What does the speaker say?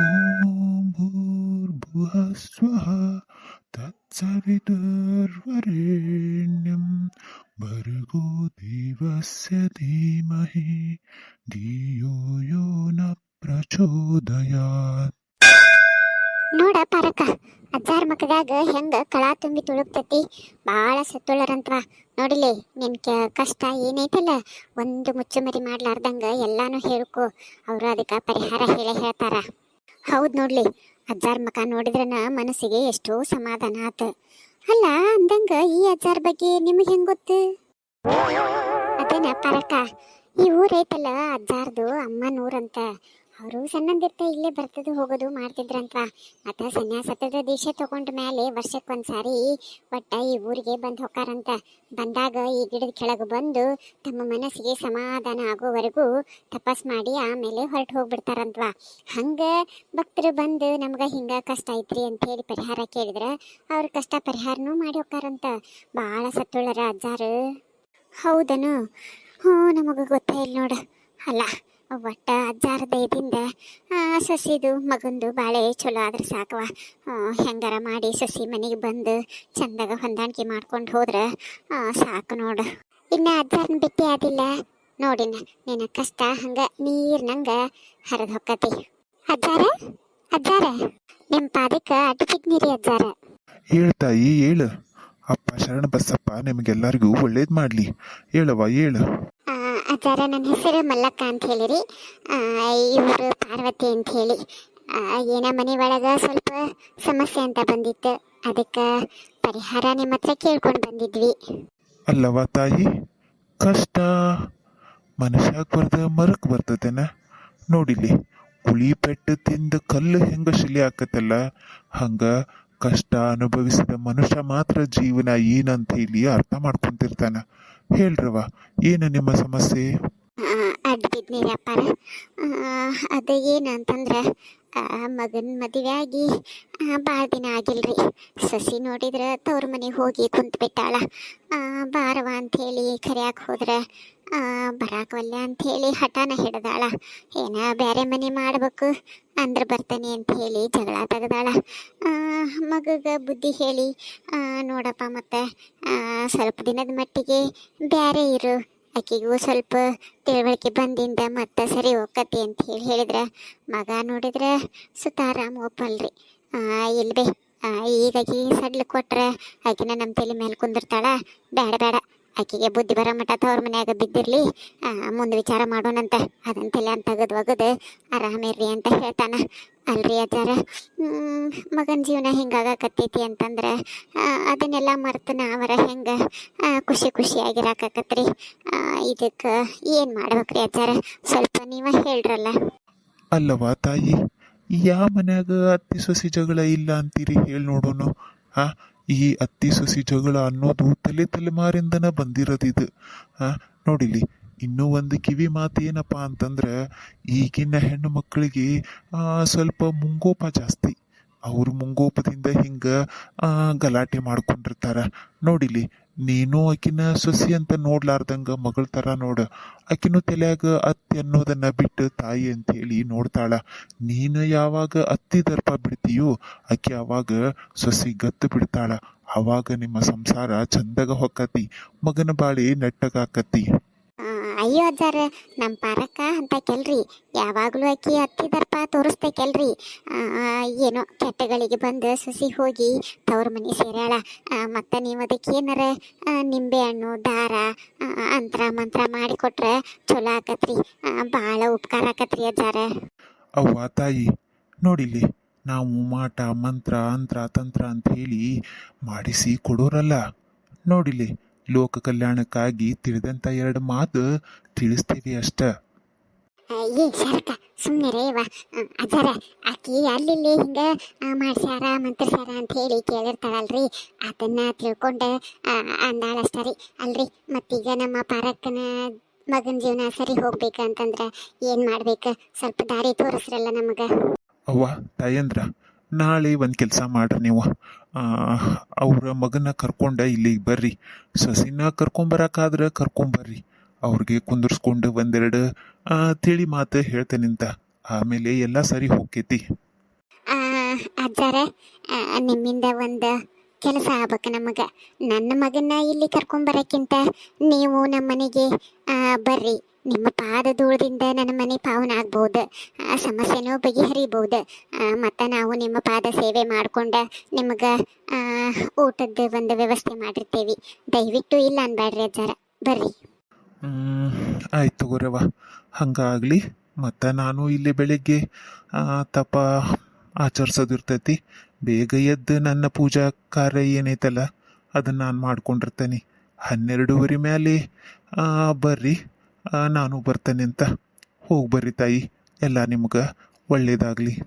ಓಂ ಭೂರ್ಭುವ ಸ್ವಹ ತತ್ಸವಿದುರ್ವರೆಣ್ಯಂ ಭರ್ಗೋ ದೇವಸ್ಯ ಧೀಮಹಿ ಧಿಯೋ ಯೋ ನ ಪ್ರಚೋದಯಾತ್ ನೋಡ ಪಾರಕ, ಅಜ್ಜಾರ ಮಕ್ಕದಾಗ ಹೆಂಗ ಕಳಾ ತುಂಬಿ ತುಳುಕ್ತತಿ? ಭಾಳ ಸತ್ತುಳರಂತ್ವ. ನೋಡಿಲಿ, ನಿನ್ ಕಷ್ಟ ಏನೈತಲ್ಲ ಒಂದು ಮುಚ್ಚುಮರಿ ಮಾಡ್ಲಾರ್ದಂಗ ಎಲ್ಲಾನು ಹೇಳ್ಕೊ. ಅವರು ಅದಕ್ಕೆ ಪರಿಹಾರ ಹೇಳೇ ಹೇಳ್ತಾರ. ಹೌದ್ ನೋಡ್ಲಿ. ಅಜ್ಜಾರ್ ಮಕ ನೋಡಿದ್ರನ ಮನಸ್ಸಿಗೆ ಎಷ್ಟೋ ಸಮಾಧಾನ ಆತ. ಅಲ್ಲ, ಅಂದಂಗ ಈ ಅಜ್ಜಾರ್ ಬಗ್ಗೆ ನಿಮಗೆ ಹೆಂಗ್ ಗೊತ್ತು? ಅದೇನ ಪರಕ ಈ ಊರೈತಲ್ಲ ಅಜ್ಜಾರ್ದು ಅಮ್ಮನೂರಂತ. ಅವರು ಸಣ್ಣಂದಿರ್ತ ಇಲ್ಲೇ ಬರ್ತದು, ಹೋಗೋದು ಮಾಡ್ತಿದ್ರಂತ ಮತ್ತ ಸನ್ಯಾಸತ್ವದ ದೀಕ್ಷೆ ತಗೊಂಡ ಮೇಲೆ ವರ್ಷಕ್ಕೊಂದ್ಸಾರಿ ಒಟ್ಟ ಈ ಊರಿಗೆ ಬಂದು ಹೋಗಾರಂತ ಬಂದಾಗ ಈ ಗಿಡದ ಕೆಳಗೆ ಬಂದು ತಮ್ಮ ಮನಸ್ಸಿಗೆ ಸಮಾಧಾನ ಆಗೋವರೆಗೂ ತಪಸ್ ಮಾಡಿ ಆಮೇಲೆ ಹೊರಟು ಹೋಗ್ಬಿಡ್ತಾರಂತ್ವ. ಹಂಗ ಭಕ್ತರು ಬಂದು ನಮ್ಗೆ ಹಿಂಗ ಕಷ್ಟ ಐತ್ರಿ ಅಂತ ಹೇಳಿ ಪರಿಹಾರ ಕೇಳಿದ್ರೆ ಅವ್ರ ಕಷ್ಟ ಪರಿಹಾರನೂ ಮಾಡಿ ಹೋಕಾರಂತ ಭಾಳ ಸತ್ತುಳರ ಅಜ್ಜಾರು ಹೌದನು? ಹ್ಞೂ, ನಮಗೆ ಗೊತ್ತೇ ಇಲ್ಲ ನೋಡ ಅಲ್ಲ ಒಟ್ಟ ಅಜ್ಜಾರ ದಯದಿಂದ ಸಸಿದು ಮಗುಂದು ಬಾಳೆ ಚಲೋ ಆದ್ರೆ ಸಾಕವ ಹೆಂಗಾರ ಮಾಡಿ ಸಸಿ ಮನೆಗೆ ಬಂದು ಚಂದಾಗ ಹೊಂದಾಣಿಕೆ ಮಾಡ್ಕೊಂಡು ಹೋದ್ರೆ ಸಾಕು ನೋಡು. ಇನ್ನು ಅಜ್ಜಾರನ್ನ ಭೇಟಿ ಆದಿಲ್ಲ. ನೋಡಿನ ನಿನ್ನ ಕಷ್ಟ ಹಂಗ ನೀರ್ನಂಗ ಹರಿದು ಹೊಕ್ಕತಿ. ಅಜ್ಜಾರ ಅಜ್ಜಾರ ನಿಮ್ಮ ಪಾದಕ್ಕೆ ಅಡ್ಡಿಕಿದ್ನಿರಿ ಅಜ್ಜಾರ. ಹೇಳ್ತಾಯಿ ಹೇಳು ಅಪ್ಪ ಶರಣ ಬಸಪ್ಪ ನಿಮಗೆಲ್ಲರಿಗೂ ಒಳ್ಳೇದು ಮಾಡಲಿ. ಹೇಳವ್ವ ಹೇಳು. ಆ, ನನ್ನ ಹೆಸರು ಮಲ್ಲಕ್ಕ ಅಂತ ಹೇಳಿರಿ. ಇವರು ಪಾರ್ವತಿ ಅಂತ ಹೇಳಿ. ಏನೋ ಏನ ಮನೆ ಒಳಗ ಸ್ವಲ್ಪ ಸಮಸ್ಯೆ ಅಂತ ಬಂದಿತ್ತು. ಅದಕ್ಕೆ ಪರಿಹಾರ ನಿಮ್ಮ ಹತ್ರ ಕೇಳ್ಕೊಂಡು ಬಂದಿದ್ವಿ. ಅಲ್ಲವ ತಾಯಿ ಕಷ್ಟ ಮನುಷ್ಯ ಬರ್ದ ಮರಕ್ ಬರ್ತದೇನ ನೋಡಿಲಿ ಹುಳಿ ಪೆಟ್ಟು ತಿಂದ ಕಲ್ಲು ಹೆಂಗ ಶಿಲೆ ಆಕತ್ತಲ್ಲ ಹಂಗ ಕಷ್ಟ ಅನುಭವಿಸಿದ ಮನುಷ್ಯ ಮಾತ್ರ ಜೀವನ ಏನಂತ ಹೇಳಿ ಅರ್ಥ ಮಾಡ್ಕೊಂತಿರ್ತಾನ. ಹೇಳ್ರವ ಏನು ನಿಮ್ಮ ಸಮಸ್ಯೆ? ಅಡ್ಡಿದ್ನಿ ವ್ಯಾಪಾರ ಅದು ಏನಂತಂದ್ರೆ ಮಗನ ಮದುವೆ ಆಗಿ ಭಾಳ ದಿನ ಆಗಿಲ್ರಿ. ಸಸಿ ನೋಡಿದ್ರೆ ತವ್ರ ಮನೆಗೆ ಹೋಗಿ ಕುಂತ್ಬಿಟ್ಟಾಳ ಬಾರವ ಅಂಥೇಳಿ ಕರೆಯಕ್ಕೆ ಹೋದ್ರೆ ಬರಾಕವಲ್ಲೆ ಅಂಥೇಳಿ ಹಠನ ಹಿಡ್ದಾಳ. ಏನ ಬೇರೆ ಮನೆ ಮಾಡ್ಬೇಕು ಅಂದ್ರೆ ಬರ್ತಾನೆ ಅಂತ ಹೇಳಿ ಜಗಳ ತೆಗ್ದಾಳ. ಮಗಗ ಬುದ್ಧಿ ಹೇಳಿ ನೋಡಪ್ಪ ಮತ್ತೆ ಸ್ವಲ್ಪ ದಿನದ ಮಟ್ಟಿಗೆ ಬ್ಯಾರೆ ಇರು. ಆಕಿಗೂ ಸ್ವಲ್ಪ ತಿಳುವಳಿಕೆ ಬಂದಿಂದ ಮತ್ತೆ ಸರಿ ಹೋಗತಿ ಅಂತ ಹೇಳಿ ಹೇಳಿದ್ರೆ. ಮಗ ನೋಡಿದ್ರೆ ಸುತಾರಾಮ್ ಒಪ್ಪಲ್ರಿ. ಆ, ಇಲ್ವೇ ಈಗ ಈಗಾಗಿ ಸಡ್ಲು ಕೊಟ್ರೆ ಆಕಿನ ನಮ್ಮ ತಲೆ ಮೇಲೆ ಕುಂದಿರ್ತಾಳ. ಬೇಡ ಬೇಡ ಆಕಿಗೆ ಬುದ್ಧಿ ಬರೋ ಮಟ್ಟ ತವ್ರ ಮನ್ಯಾಗ ಬಿದ್ದಿರ್ಲಿ ಮುಂದೆ ವಿಚಾರ ಮಾಡೋಣಂತ. ಅದನ್ನ ತಲೆ ಅಂತ ತೆಗೆದು ಒಗದು ಆರಾಮಿರ್ರಿ ಅಂತ ಹೇಳ್ತಾನ. ಅಲ್ರಿ ಅಜ್ಜಾರ. ಮಗನ ಜೀವನ ಹಿಂಗಾಗಕತ್ತೈತಿ ಅಂತಂದ್ರೆ ಅದನ್ನೆಲ್ಲ ಮರ್ತಾನ ಅವರ ಹೆಂಗೆ ಖುಷಿ ಖುಷಿ ಖುಷಿಯಾಗಿರಾಕತ್ರಿ ಇದಕ್ಕೆ ಏನು ಮಾಡ್ಬೇಕ್ರಿ ಅಜ್ಜಾರ? ಸ್ವಲ್ಪ ನೀವ ಹೇಳ್ರಲ್ಲ. ಅಲ್ಲವಾ ತಾಯಿ, ಯಾ ಮನ್ಯಾಗ ಅತ್ತಿ ಸೊಸಿ ಜಗಳ ಇಲ್ಲ ಅಂತೀರಿ ಹೇಳಿ ನೋಡೋಣ ಹಾ ಈ ಅತ್ತಿ ಸಸಿ ಜಗಳ ಅನ್ನೋದು ತಲೆ ತಲೆಮಾರಿಂದನ ಬಂದಿರೋದಿದು. ನೋಡಿಲಿ ಇನ್ನೂ ಒಂದು ಕಿವಿ ಮಾತು ಏನಪ್ಪ ಅಂತಂದ್ರೆ, ಈಗಿನ ಹೆಣ್ಣು ಮಕ್ಕಳಿಗೆ ಸ್ವಲ್ಪ ಮುಂಗೋಪ ಜಾಸ್ತಿ. ಅವ್ರ ಮುಂಗೋಪದಿಂದ ಹಿಂಗ ಗಲಾಟೆ ಮಾಡ್ಕೊಂಡಿರ್ತಾರ. ನೋಡಿಲಿ ನೀನು ಆಕಿನ ಸೊಸಿ ಅಂತ ನೋಡ್ಲಾರ್ದಂಗ ಮಗಳ ಥರ ನೋಡ. ಆಕಿನೂ ತಲೆಯಾಗ ಅತ್ತಿ ಅನ್ನೋದನ್ನ ಬಿಟ್ಟು ತಾಯಿ ಅಂತ ಹೇಳಿ ನೋಡ್ತಾಳ. ನೀನು ಯಾವಾಗ ಅತ್ತಿ ದರ್ಪ ಬಿಡ್ತೀಯೋ ಆಕಿ ಅವಾಗ ಸೊಸಿ ಗತ್ತು ಬಿಡ್ತಾಳ. ಅವಾಗ ನಿಮ್ಮ ಸಂಸಾರ ಚಂದಗ ಹೊಕ್ಕತಿ. ಮಗನ ಬಾಳಿ ನೆಟ್ಟಗಾಕತಿ. ಅಯ್ಯೋ ಅಜ್ಜಾರ ನಮ್ಮ ಪಾರಕ್ಕ ಅಂತ ಕೇಳ್ರಿ ಯಾವಾಗಲೂ ಅಕ್ಕಿ ಹತ್ತಿದರ್ಪ ತೋರಿಸ್ತೈಕೆಲ್ರಿ ಏನೋ ಕೆಟ್ಟಗಳಿಗೆ ಬಂದು ಸಸಿ ಹೋಗಿ ತವ್ರ ಮನೆ ಸೇರ್ಯಾಳ. ಮತ್ತು ನೀವು ಅದಕ್ಕೆ ಏನಾರ ನಿಂಬೆ ಹಣ್ಣು, ದಾರ ಅಂತ್ರ ಮಂತ್ರ ಮಾಡಿಕೊಟ್ರೆ ಚಲೋ ಆಕತ್ರಿ. ಭಾಳ ಉಪಕಾರ ಆಕತ್ರಿ ಅಜ್ಜಾರ. ಅವ್ವ, ತಾಯಿ ನೋಡಿಲಿ ನಾವು ಮಾಟ, ಮಂತ್ರ, ಅಂತ್ರ, ತಂತ್ರ ಅಂತ ಹೇಳಿ ಮಾಡಿಸಿ ಕೊಡೋರಲ್ಲ. ನೋಡಿಲಿ ಲೋಕ ಕಲ್ಯಾಣಕ್ಕಾಗಿ ತಿಳಿದಂಥ ಎರಡು ಮಾತು ತಿಳಿಸ್ತೀವಿ ಅಷ್ಟ. ಏ ಶರಕ ಸುಮ್ಮನೆ ರೇವ ಅಜ್ಜಾರ ಆಕಿ ಅಲ್ಲಿ ಹಿಂಗ ಮಾಡ್ಸ್ಯಾರ ಮಂತ್ರಸ್ಯಾರ ಅಂತ ಹೇಳಿ ಕೇಳಿರ್ತಾಳಲ್ರಿ. ಅದನ್ನ ತಿಳ್ಕೊಂಡ ಅಂದಾಳಷ್ಟ ರೀ. ಅಲ್ರಿ ಮತ್ತೀಗ ನಮ್ಮ ಪಾರಕ್ಕನ ಮಗನ ಜೀವನ ಸರಿ ಹೋಗ್ಬೇಕಂತಂದ್ರ ಏನ್ ಮಾಡ್ಬೇಕು? ಸ್ವಲ್ಪ ದಾರಿ ತೋರಿಸ್ರಲ್ಲ ನಮಗ. ಅವ್ವ ತಾಯಂದ್ರ ನಾಳೆ ಒಂದು ಕೆಲಸ ಮಾಡ್ರಿ ನೀವು. ಅವ್ರ ಮಗನ ಕರ್ಕೊಂಡ ಇಲ್ಲಿಗೆ ಬರ್ರಿ. ಸಸಿನ ಕರ್ಕೊಂಬರಕ್ಕಾದ್ರೆ ಕರ್ಕೊಂಬರ್ರಿ ಅವ್ರಿಗೆ ಕುಂದರ್ಸ್ಕೊಂಡು ಒಂದೆರಡು ತಿಳಿ ಮಾತು ಹೇಳ್ತೇನಿಂತ ಆಮೇಲೆ ಎಲ್ಲ ಸರಿ ಹೋಗ್ತೈತಿ. ನಿಮ್ಮಿಂದ ಒಂದು ಕೆಲಸ ಆಗ್ಬೇಕು ನಮಗೆ. ನನ್ನ ಮಗನ ಇಲ್ಲಿ ಕರ್ಕೊಂಬರಕ್ಕಿಂತ ನೀವು ನಮ್ಮ ಮನೆಗೆ ಬರ್ರಿ. ನಿಮ್ಮ ಪಾದ ಧೂಳದಿಂದ ನನ್ನ ಮನೆ ಪಾವನ ಆಗ್ಬೋದು ಆ ಸಮಸ್ಯೆನೂ ಬಗೆಹರಿಬೋದು ಮತ್ತು ನಾವು ನಿಮ್ಮ ಪಾದ ಸೇವೆ ಮಾಡ್ಕೊಂಡು ನಿಮಗೆ ಊಟದ ಒಂದು ವ್ಯವಸ್ಥೆ ಮಾಡಿರ್ತೀವಿ. ದಯವಿಟ್ಟು ಇಲ್ಲ ಅನ್ಬೇಡ್ರಿ ಅಜ್ಜಾರ. ಬರ್ರಿ. ಆಯ್ತು ತಗೋರವ ಹಂಗಾಗಲಿ, ಮತ್ತು ನಾನು ಇಲ್ಲಿ ಬೆಳಿಗ್ಗೆ ತಪ ಆಚರಿಸೋದಿರ್ತೈತಿ. ಬೇಗ ಎದ್ದು ನನ್ನ ಪೂಜಾ ಕಾರ್ಯ ಏನೈತಲ್ಲ, ಅದನ್ನು ನಾನು ಮಾಡ್ಕೊಂಡಿರ್ತೇನೆ. ಹನ್ನೆರಡೂವರೆ ಮೇಲೆ ಬರ್ರಿ. ನಾನು ಬರ್ತೇನೆ ಅಂತ. ಹೋಗಿ ಬರ್ರಿ ತಾಯಿ. ಎಲ್ಲ ನಿಮ್ಗೆ ಒಳ್ಳೇದಾಗಲಿ.